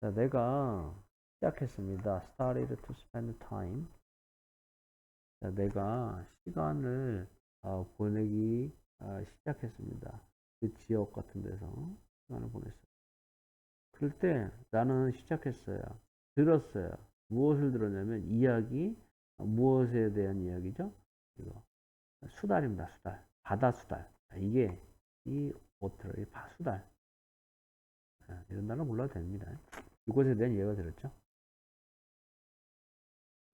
자, 내가 시작했습니다. started to spend time. 자, 내가 시간을 어, 보내기 어, 시작했습니다. 그 지역 같은 데서 시간을 보냈어요. 그럴 때 나는 시작했어요. 들었어요. 무엇을 들었냐면 이야기, 어, 무엇에 대한 이야기죠? 이거 수달입니다. 수달. 바다 수달. 자, 이게 이 워터의 바 수달. 자, 이런 단어 몰라도 됩니다. 이것에 대한 이해가 들었죠?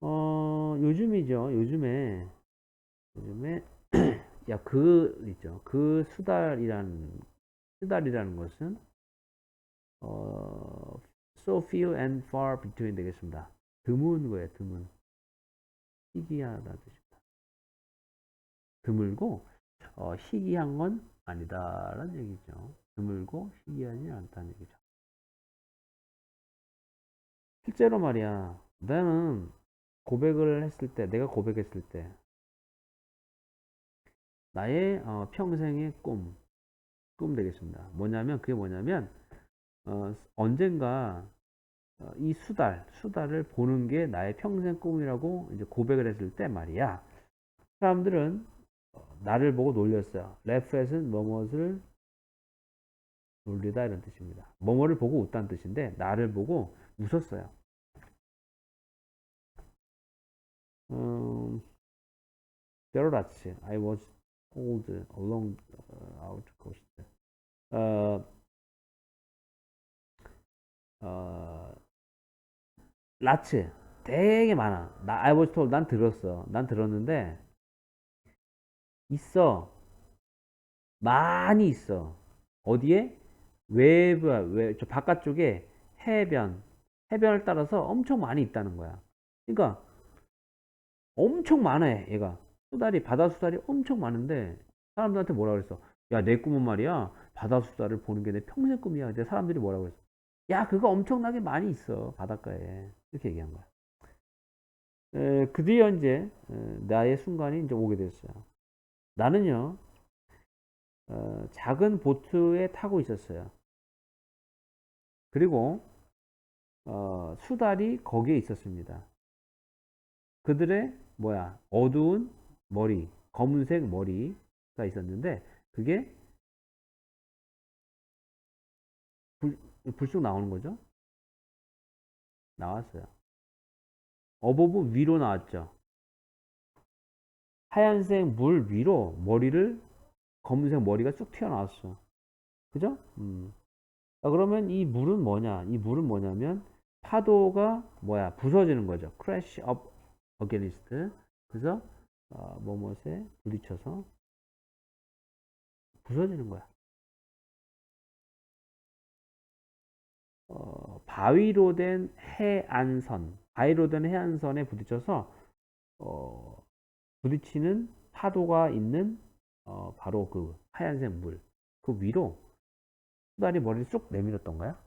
어, 요즘이죠. 요즘에, 요즘에, 야, 그, 있죠. 그 수달이라는, 수달이라는 것은, 어, so few and far between 되겠습니다. 드문 거예요, 드문. 희귀하다 뜻입니다. 드물고, 어, 희귀한 건 아니다라는 얘기죠. 드물고 희귀하지 않다는 얘기죠. 실제로 말이야, 나는 고백을 했을 때, 내가 고백했을 때, 나의 어, 평생의 꿈, 꿈 되겠습니다. 뭐냐면, 그게 뭐냐면, 어, 언젠가 어, 이 수달, 수달을 보는 게 나의 평생 꿈이라고 이제 고백을 했을 때 말이야. 사람들은 어, 나를 보고 놀렸어요. 레프햇은 뭐뭇을 놀리다 이런 뜻입니다. 뭐뭐를 보고 웃다는 뜻인데 나를 보고 웃었어요. 음, 때로라치 I was old along uh, out coast. 어, 어, 라츠 되게 많아. 나 I was told 난 들었어. 난 들었는데 있어. 많이 있어. 어디에? 외부, 외, 저 바깥쪽에 해변, 해변을 따라서 엄청 많이 있다는 거야. 그러니까 엄청 많아, 얘가. 수달이, 바다 수달이 엄청 많은데 사람들한테 뭐라 그랬어? 야, 내 꿈은 말이야. 바다 수달을 보는 게 내 평생 꿈이야. 근데 사람들이 뭐라 그랬어? 야, 그거 엄청나게 많이 있어. 바닷가에. 이렇게 얘기한 거야. 에, 그 뒤에 이제 에, 나의 순간이 이제 오게 됐어요. 나는요, 어, 작은 보트에 타고 있었어요. 그리고 어, 수달이 거기에 있었습니다. 그들의 뭐야 어두운 머리, 검은색 머리가 있었는데 그게 불, 불쑥 나오는 거죠. 나왔어요. 어버브 위로 나왔죠. 하얀색 물 위로 머리를 검은색 머리가 쭉 튀어나왔어. 그죠? 음. 아, 그러면 이 물은 뭐냐? 이 물은 뭐냐면 파도가 뭐야? 부서지는 거죠. crash up against. 그래서 어, 뭐뭇에 부딪혀서 부서지는 거야. 어, 바위로 된 해안선, 바위로 된 해안선에 부딪혀서 어, 부딪히는 파도가 있는 어, 바로 그 하얀색 물, 그 위로 수달이 머리를 쑥 내밀었던가요?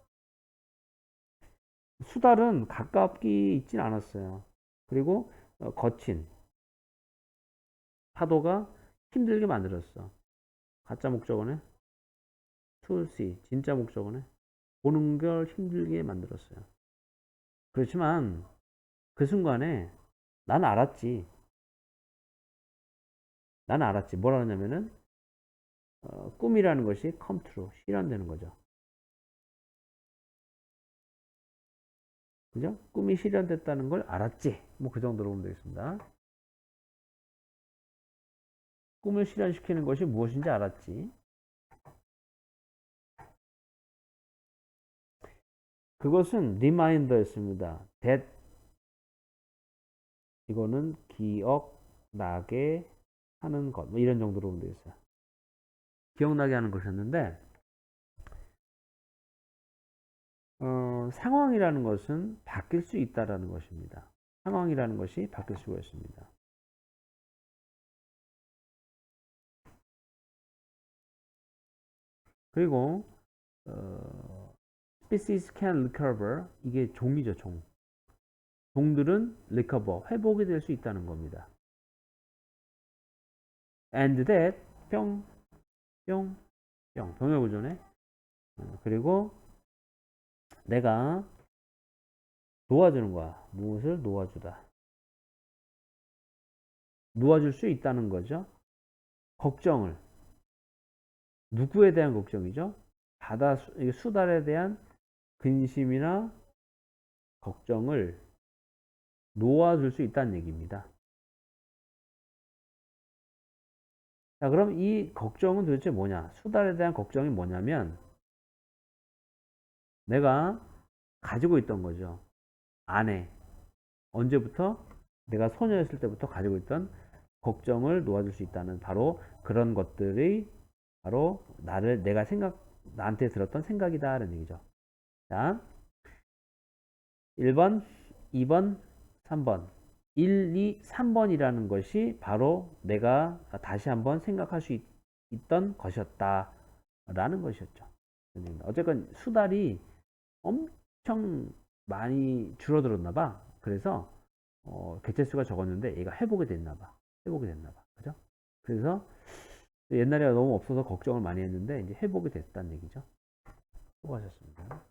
수달은 가깝게 있진 않았어요. 그리고 어, 거친 파도가 힘들게 만들었어. 가짜 목적어네. see 진짜 목적어네. 보는 걸 힘들게 만들었어요. 그렇지만 그 순간에 난 알았지. 나는 알았지. 뭐라 하냐면은 어, 꿈이라는 것이 come 실현되는 거죠. 그죠? 꿈이 실현됐다는 걸 알았지. 뭐 그 정도로 보면 되겠습니다. 꿈을 실현시키는 것이 무엇인지 알았지. 그것은 리마인더였습니다. that 이거는 기억 나게 하는 것, 뭐 이런 정도로 보면 되겠어요. 기억나게 하는 것이었는데, 어, 상황이라는 것은 바뀔 수 있다라는 것입니다. 상황이라는 것이 바뀔 수가 있습니다. 그리고 어, species can recover 이게 종이죠 종. 종들은 recover 회복이 될 수 있다는 겁니다. And that 뿅, 뿅, 뿅 병역구조네. 어, 그리고 내가 놓아주는 거야. 무엇을 놓아주다. 놓아줄 수 있다는 거죠. 걱정을. 누구에 대한 걱정이죠? 바다, 수달에 대한 근심이나 걱정을 놓아줄 수 있다는 얘기입니다. 자, 그럼 이 걱정은 도대체 뭐냐? 수달에 대한 걱정이 뭐냐면, 내가 가지고 있던 거죠. 안에. 언제부터? 내가 소녀였을 때부터 가지고 있던 걱정을 놓아줄 수 있다는 바로 그런 것들이 바로 나를, 내가 생각, 나한테 들었던 생각이다 라는 얘기죠. 자, 1번, 2번, 3번. 1, 2, 3번이라는 것이 바로 내가 다시 한번 생각할 수 있, 던 것이었다. 라는 것이었죠. 어쨌건 수달이 엄청 많이 줄어들었나 봐. 그래서 어, 개체수가 적었는데 얘가 회복이 됐나 봐. 회복이 됐나 봐. 그죠? 그래서 옛날에 너무 없어서 걱정을 많이 했는데 이제 회복이 됐다는 얘기죠. 수고하셨습니다.